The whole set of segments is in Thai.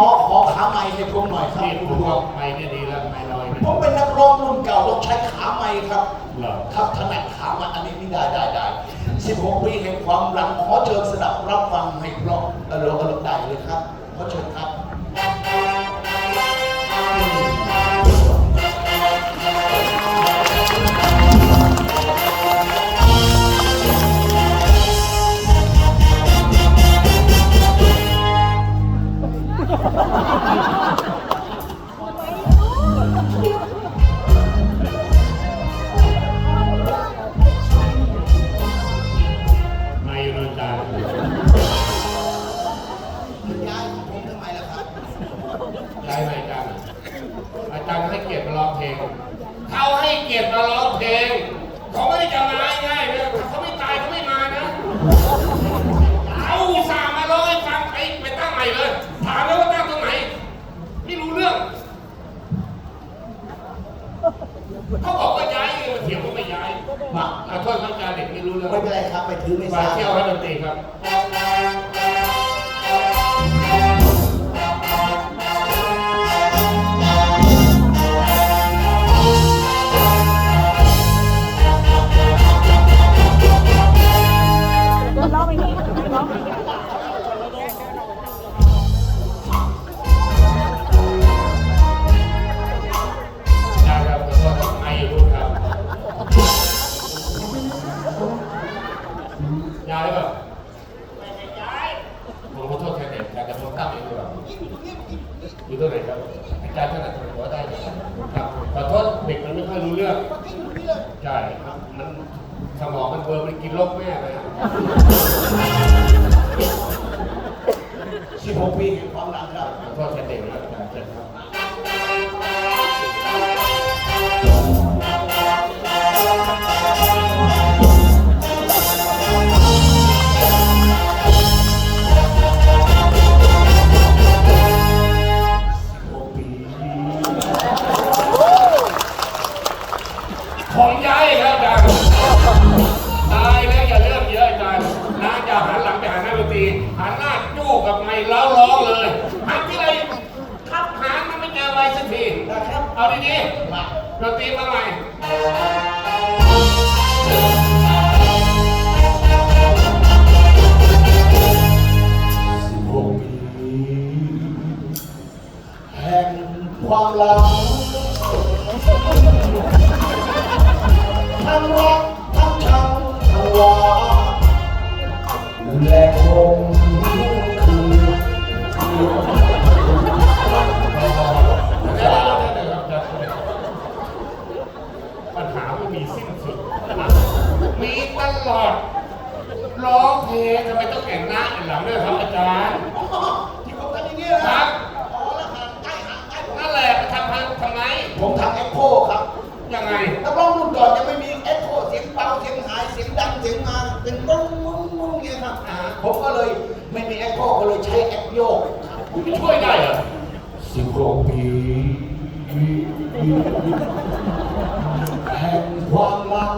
ขอขอขาไม้ให้ผมหน่อยครับนี่คุณผมครูว่าไปเนี่ยดีแล้วไม่ลอยนะผมเป็นนักร้องรุ่นเก่าต้องใช้ขาไม้ครับ เหรอครับถนัดขาไม้อันนี้นี่ได้ได้ได้16ปีแห่งความหลังขอเชิญสดับรับฟังให้เพราะเออเรากำลังได้เลยครับขอเชิญครับ ใมันกินลกแม่ไปสิบหกปีแห่งความหลัง เอาดีมาๆดนตรีมาใหม่แห่งความหลังทั้งรักทั้งชังทั้งหวานและคง ร้องทำไมต้องแต่งหน้าแต่งหลังด้วยครับอาจารย์ที่ผมทำอย่างนี้นะครับอ๋อแล้วห่างใกล้ห่างใกล้นั่นแหละทำทำทำไมผมทำเอ็กโคครับยังไง นักร้องรุ่นก่อนยังไม่มีเอ็กโคเสียงเบาเสียงหายเสียงดังเสียงมาเป็นมุ้งมุ้งมุ้งอย่างเงี้ยครับอ่าผมก็เลยไม่มีเอ็กโคก็เลยใช้เอ็กโยกครับไม่ช่วยได้เหรอสิบหกปีแห่งความหลัง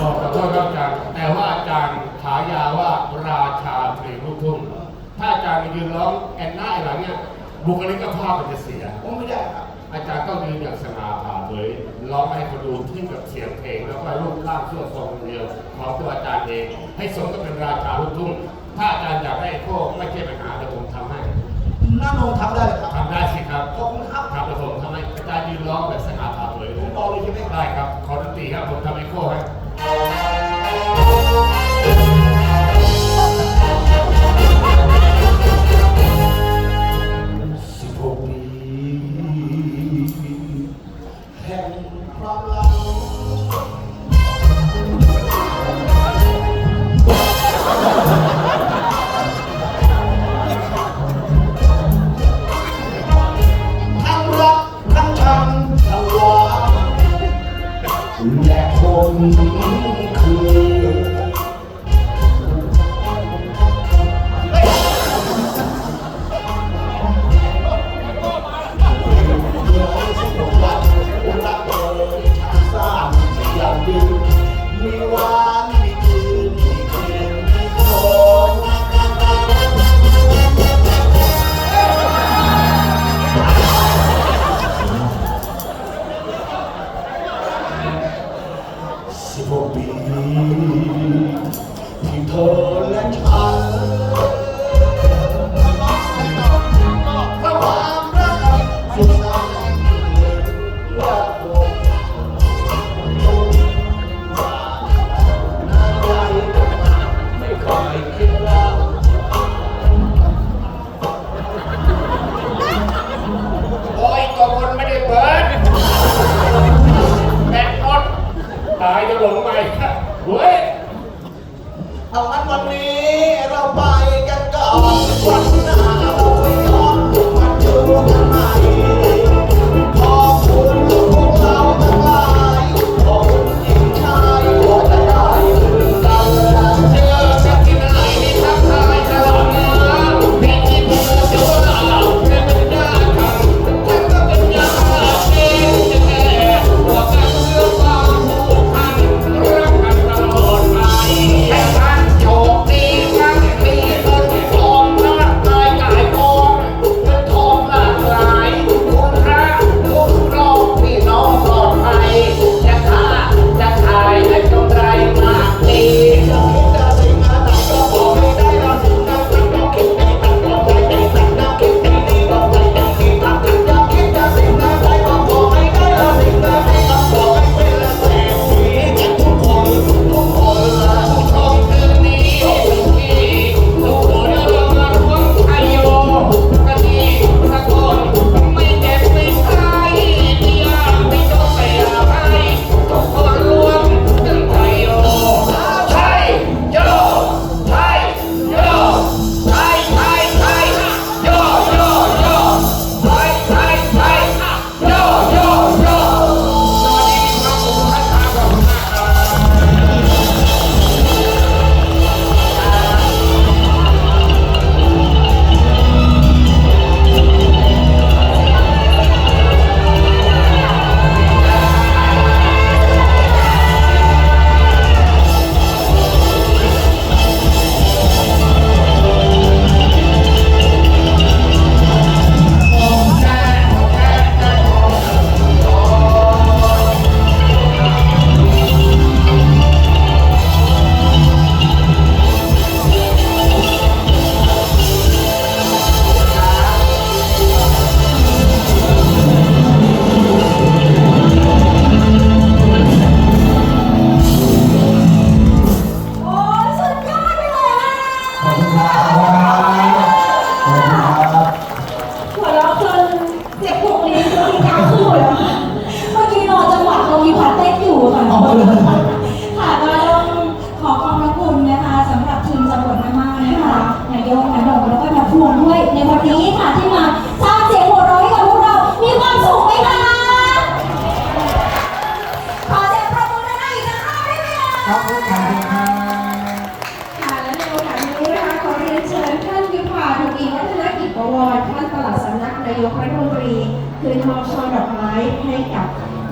ขอโทษครับอาจารย์แต่ว่าอาจารย์ฉายาว่าราชาเพลงลูกทุ่งถ้าอาจารย์มายืนร้องแอนหน้าไอ้หลังเนี่ยบุคลิกภาพมันจะเสีย ผมไม่ได้ครับ อาจารย์ต้องยืนอย่างสง่าผ่าเผยร้องให้คนดูที่กับเสียงเพลงแล้วก็รูปร่างส่วนทรงเดียวของตัวอาจารย์เอง ให้สมกับเป็นราชาลูกทุ่งถ้าอาจารย์อยากได้โค้ไม่ใช่ปัญหาเดี๋ยวผมทำให้น้าโนทำได้เลยครับทำได้สิครับขอบคุณครับครับเดี๋ยวผมทำให้อาจารย์ยืนร้องแบบสง่าผ่าเผยเลผมยบอกเลยใช่ไหมครับได้ครับขอดนตรีครับผมทำไอโค้ให้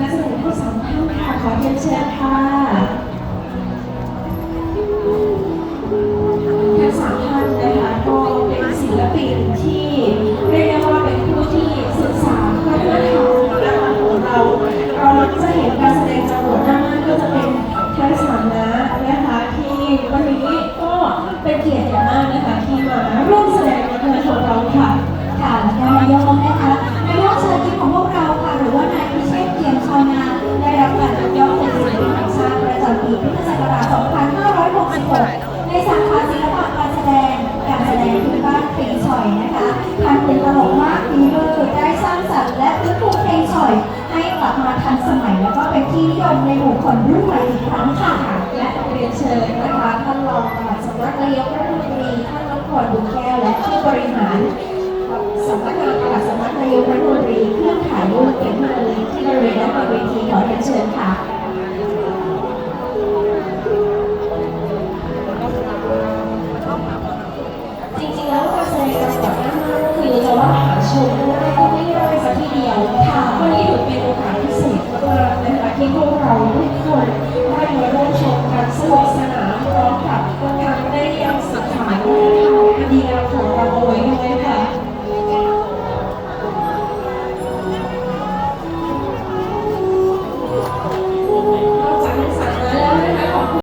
นักแสดงทั้งสองท่านค่ะ ขอเรียนเชิญค่ะทั้งสามท่านนะคะก็เป็นศิลปินที่เรียกได้ว่าเป็นผู้ที่ศึกษาวัฒนธรรมนะคะของเรา เราจะเห็นการแสดงจรวดหน้ามากก็จะเป็นเทศสามนะนะคะที่วันนี้ก็เป็นเกียรติอย่างมากนะคะที่ มาทันสมัยแล้วก็เป็นที่นิยมในหมู่คนรุ่นใหม่อีกครั้งค่ะ และเรียนเชิญนะคะท่านรองปรสำนักนายกรัฐมนตรีท่านรัฐมนตรีแก้วและผู้บริหารสำนักงานประหลัดสำนักนายกรัฐมนตรีเพื่องถ่ายรูปเก็บมาเลยที่บริเวณด้านบนเวทีขอเรียนเชิญค่ะว่าหาชมได้ก็ไม่ได้สักทีเดียวค่ะวันนี้ถือเป็นโอกาส Holy Court.